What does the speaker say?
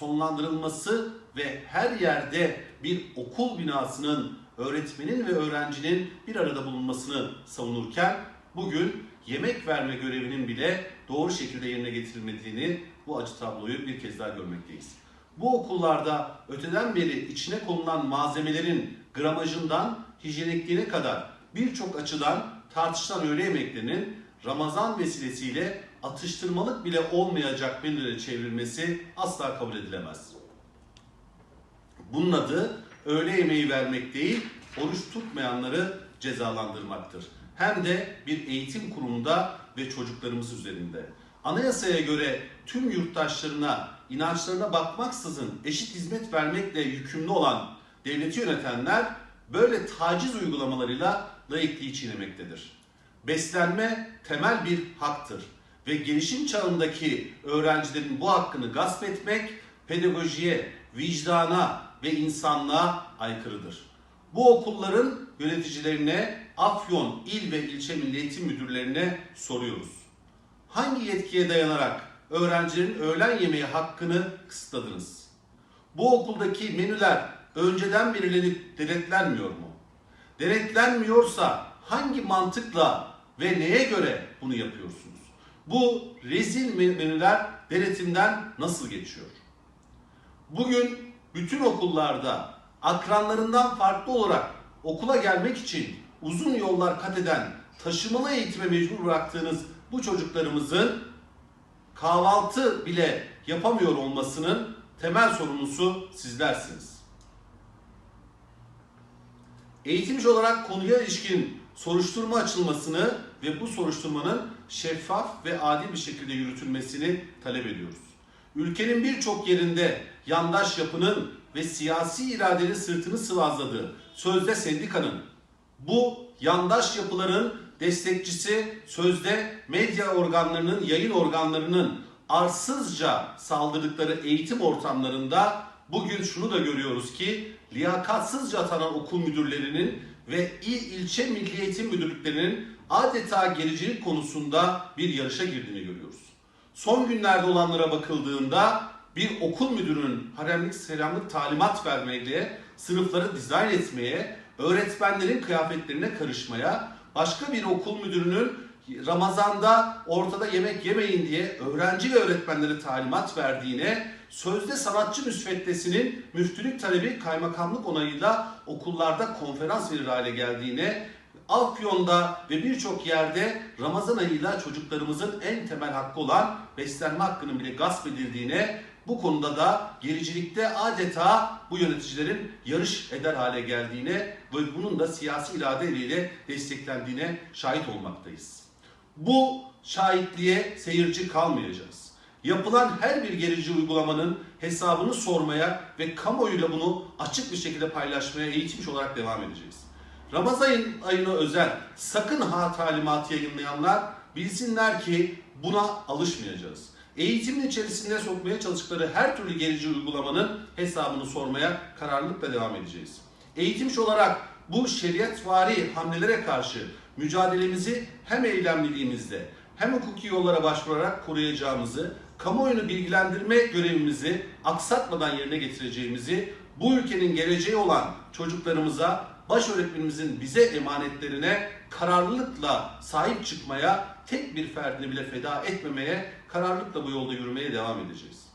sonlandırılması ve her yerde bir okul binasının öğretmenin ve öğrencinin bir arada bulunmasını savunurken bugün yemek verme görevinin bile doğru şekilde yerine getirilmediğini bu acı tabloyu bir kez daha görmekteyiz. Bu okullarda öteden beri içine konulan malzemelerin gramajından hijyenikliğine kadar birçok açıdan tartışılan öğle yemeklerinin Ramazan vesilesiyle atıştırmalık bile olmayacak menülere çevrilmesi asla kabul edilemez. Bunun adı öğle yemeği vermek değil, oruç tutmayanları cezalandırmaktır. Hem de bir eğitim kurumunda ve çocuklarımız üzerinde. Anayasaya göre tüm yurttaşlarına, inançlarına bakmaksızın eşit hizmet vermekle yükümlü olan devleti yönetenler böyle taciz uygulamalarıyla laikliği çiğnemektedir. Beslenme temel bir haktır ve gelişim çağındaki öğrencilerin bu hakkını gasp etmek pedagojiye, vicdana ve insanlığa aykırıdır. Bu okulların yöneticilerine, Afyon İl ve İlçe Milli Eğitim Müdürlerine soruyoruz. Hangi yetkiye dayanarak öğrencilerin öğlen yemeği hakkını kısıtladınız? Bu okuldaki menüler önceden belirlenip denetlenmiyor mu? Denetlenmiyorsa hangi mantıkla ve neye göre bunu yapıyorsunuz? Bu rezil menüler denetimden nasıl geçiyor? Bugün bütün okullarda akranlarından farklı olarak okula gelmek için uzun yollar kat eden, taşımalı eğitime mecbur bıraktığınız bu çocuklarımızın kahvaltı bile yapamıyor olmasının temel sorumlusu sizlersiniz. Eğitimci olarak konuya ilişkin soruşturma açılmasını ve bu soruşturmanın şeffaf ve adil bir şekilde yürütülmesini talep ediyoruz. Ülkenin birçok yerinde yandaş yapının ve siyasi iradenin sırtını sıvazladığı sözde sendikanın bu yandaş yapıların destekçisi sözde medya organlarının, yayın organlarının arsızca saldırdıkları eğitim ortamlarında bugün şunu da görüyoruz ki liyakatsızca atanan okul müdürlerinin ve il ilçe milli eğitim müdürlüklerinin adeta gelicilik konusunda bir yarışa girdiğini görüyoruz. Son günlerde olanlara bakıldığında bir okul müdürünün haremlik selamlık talimat vermeyle sınıfları dizayn etmeye, öğretmenlerin kıyafetlerine karışmaya, başka bir okul müdürünün Ramazan'da ortada yemek yemeyin diye öğrenci ve öğretmenlere talimat verdiğine, sözde sanatçı müsveddesinin müftülük talebi kaymakamlık onayıyla okullarda konferans verir hale geldiğine, Afyon'da ve birçok yerde Ramazan ayıyla çocuklarımızın en temel hakkı olan beslenme hakkının bile gasp edildiğine, bu konuda da gericilikte adeta bu yöneticilerin yarış eder hale geldiğine ve bunun da siyasi iradeleriyle desteklendiğine şahit olmaktayız. Bu şahitliğe seyirci kalmayacağız. Yapılan her bir gerici uygulamanın hesabını sormaya ve kamuoyuyla bunu açık bir şekilde paylaşmaya eğitimci olarak devam edeceğiz. Ramazan ayına özel sakın ha talimatı yayınlayanlar bilsinler ki buna alışmayacağız. Eğitimin içerisinde sokmaya çalıştıkları her türlü gerici uygulamanın hesabını sormaya kararlılıkla devam edeceğiz. Eğitimci olarak bu şeriatvari hamlelere karşı mücadelemizi hem eylemliliğimizde hem hukuki yollara başvurarak koruyacağımızı, kamuoyunu bilgilendirme görevimizi aksatmadan yerine getireceğimizi, bu ülkenin geleceği olan çocuklarımıza, baş öğretmenimizin bize emanetlerine kararlılıkla sahip çıkmaya, tek bir ferdini bile feda etmemeye, kararlılıkla bu yolda yürümeye devam edeceğiz.